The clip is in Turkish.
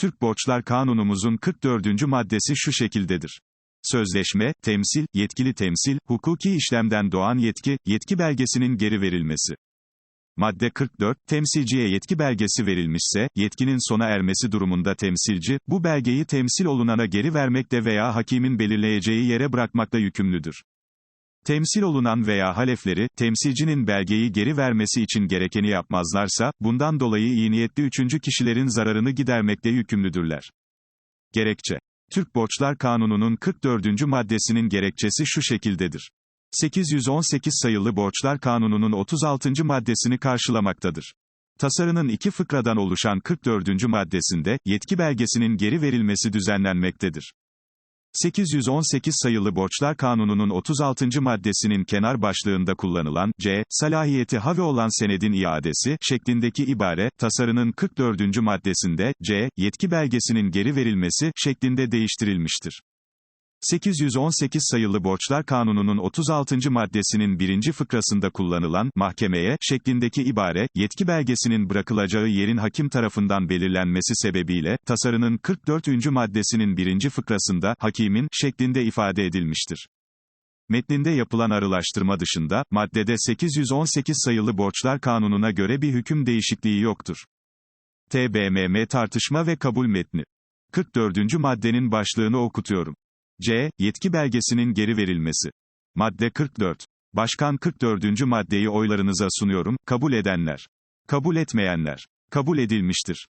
Türk Borçlar Kanunumuzun 44. maddesi şu şekildedir. Sözleşme, temsil, yetkili temsil, hukuki işlemden doğan yetki, yetki belgesinin geri verilmesi. Madde 44, temsilciye yetki belgesi verilmişse, yetkinin sona ermesi durumunda temsilci, bu belgeyi temsil olunana geri vermekte veya hakimin belirleyeceği yere bırakmakla yükümlüdür. Temsil olunan veya halefleri, temsilcinin belgeyi geri vermesi için gerekeni yapmazlarsa, bundan dolayı iyi niyetli üçüncü kişilerin zararını gidermekle yükümlüdürler. Gerekçe. Türk Borçlar Kanunu'nun 44. maddesinin gerekçesi şu şekildedir. 818 sayılı Borçlar Kanunu'nun 36. maddesini karşılamaktadır. Tasarının iki fıkradan oluşan 44. maddesinde, yetki belgesinin geri verilmesi düzenlenmektedir. 818 sayılı Borçlar Kanunu'nun 36. maddesinin kenar başlığında kullanılan, c, salahiyeti havi olan senedin iadesi, şeklindeki ibare, tasarının 44. maddesinde, c, yetki belgesinin geri verilmesi, şeklinde değiştirilmiştir. 818 sayılı Borçlar Kanunu'nun 36. maddesinin birinci fıkrasında kullanılan, mahkemeye, şeklindeki ibare, yetki belgesinin bırakılacağı yerin hakim tarafından belirlenmesi sebebiyle, tasarının 44. maddesinin birinci fıkrasında, hakimin, şeklinde ifade edilmiştir. Metninde yapılan arılaştırma dışında, maddede 818 sayılı Borçlar Kanunu'na göre bir hüküm değişikliği yoktur. TBMM tartışma ve kabul metni. 44. maddenin başlığını okutuyorum. C. Yetki belgesinin geri verilmesi. Madde 44. Başkan 44. maddeyi oylarınıza sunuyorum, kabul edenler. Kabul etmeyenler. Kabul edilmiştir.